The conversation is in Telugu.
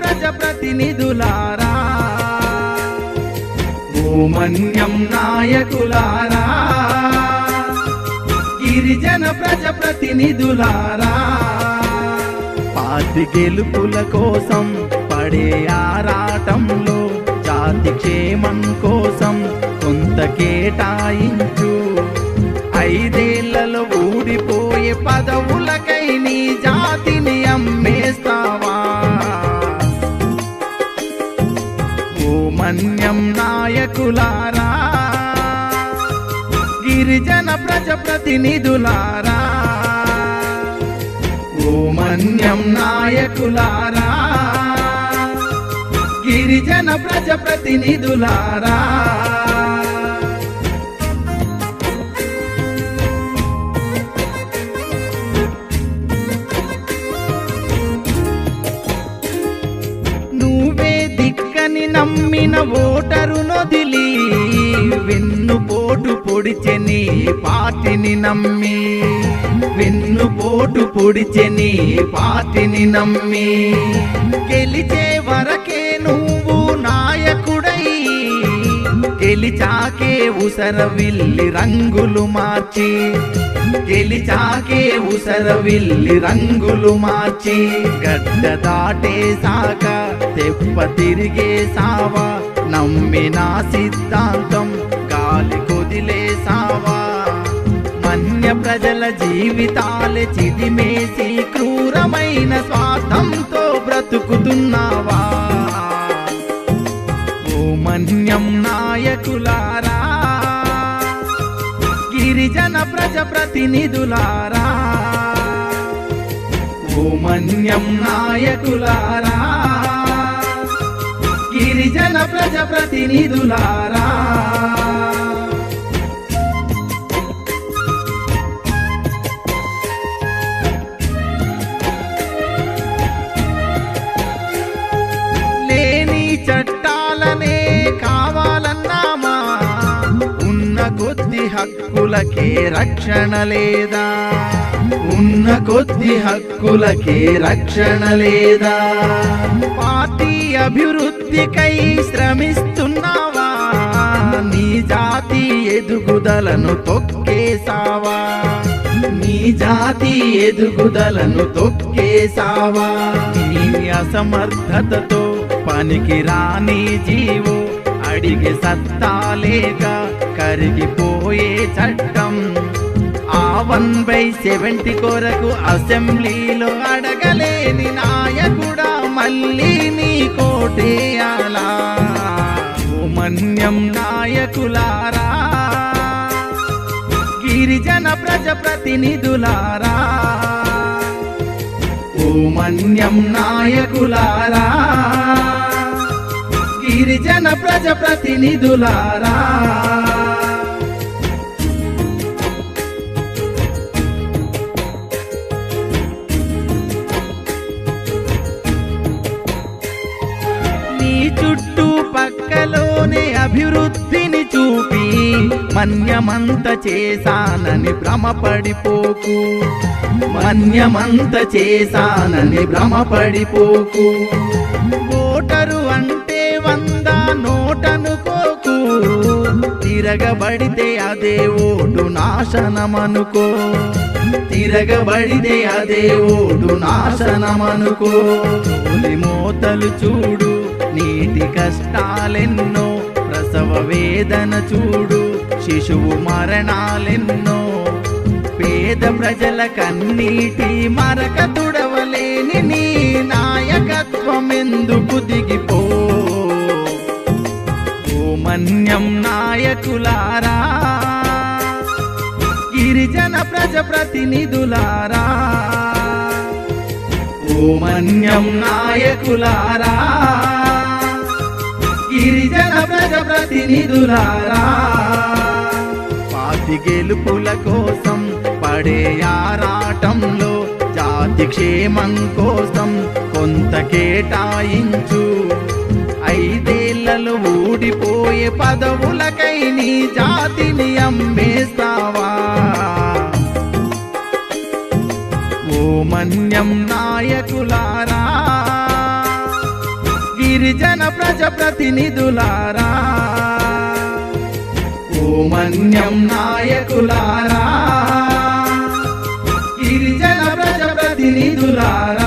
ప్రజాప్రతినిధులారా. భూమన్యం నాయకులారా. గిరిజన ప్రజాప్రతినిధులారా. పార్టీ గెలుపుల కోసం పడే ఆరాటంలో జాతి క్షేమం కోసం కొంత కేటాయించు. ఐదేళ్ళలో ఊడిపోయే పదవులకై గిరిజన ప్రతినిధులారా. ఓ మన్యం నాయకులారా. గిరిజన ప్రజ ప్రతినిధులారా. నువ్వే దిక్కని నమ్మిన ఓటరు నొదిలి వెన్నుపోటు పొడిచెని పాటిని నమ్మి. వెన్నుపోటు పొడిచెని పాటిని నమ్మి. గెలిచే వరకే నువ్వు నాయకుడై. గెలిచాకే ఉసర విల్లి రంగులు మార్చి. గెలిచాకే ఉసర విల్లి రంగులు మార్చి. గడ్డ దాటేసాక తెప్ప తిరిగే సావా. నమ్మిన సిద్ధాంతం. గాలి కొదిలేసావా మన్య ప్రజల జీవితాలే చిదిమేసి క్రూరమైన స్వార్థంతో బ్రతుకుతున్నావా? ఓ మన్యం నాయకులారా గిరిజన ప్రజ ప్రతినిధులారా. ఓ మన్యం నాయకులారా ప్రజ ప్రతినిధులారా లేని చట్టాలనే కావాలన్నామా? ఉన్న కొద్ది హక్కులకే రక్షణ లేదా? ఉన్న కొద్ది హక్కులకే రక్షణ లేదా? పార్టీ అభివృద్ధి అభివృద్ధికై శ్రమిస్తున్నావా? నీ జాతి ఎదుగుదలను తొక్కేసావా నీ జాతి ఎదుగుదలను తొక్కేసావా నీ అసమర్థతతో పనికి రాని జీవు అడిగి సత్తా లేక కరిగిపోయే చట్టం. వన్ బై సెవెంటీ కొరకు అసెంబ్లీలో అడగలేని నాయకుడా మళ్ళీ నీ కోటేయాలా. ఓ మన్యం నాయకులారా గిరిజన ప్రజ ప్రతినిధులారా ఓ మన్యం నాయకులారా గిరిజన ప్రజ అభివృద్ధిని చూపి మన్యమంత చేశానని భ్రమపడిపోకు. మన్యమంత చేశానని భ్రమపడిపోకు. ఓటరు అంటే వంద నోటనుకోకు తిరగబడితే అదే ఓటు నాశనమనుకో. తిరగబడితే అదే ఓటు నాశనమనుకో. తొలి మోతలు చూడు నీటి కష్టాలెన్నో ప్రసవ వేదన చూడు శిశువు మరణాలెన్నో. పేద ప్రజల కన్నీటి మరక తుడవలేని నీ నాయకత్వం ఎందుకు దిగిపో. మన్యం నాయకులారా గిరిజన ప్రజ ప్రతినిధులారా. ఓ మన్యం నాయకులారా గిరిజన ప్రజ ప్రతినిధులారా. పాతి గెలుపుల కోసం పడే ఆరాటంలో జాతి క్షేమం కోసం కొంత కేటాయించు. ఐదేళ్ళలో ఊడిపోయే పదవులకై నీ జాతిని అమ్మేస్తావా? ఓ మన్యం నాయకులారా గిరిజన ప్రజ ప్రతినిధులారా. ఓమన్యం నాయకులారా. గిరిజన ప్రజ ప్రతినిధులారా.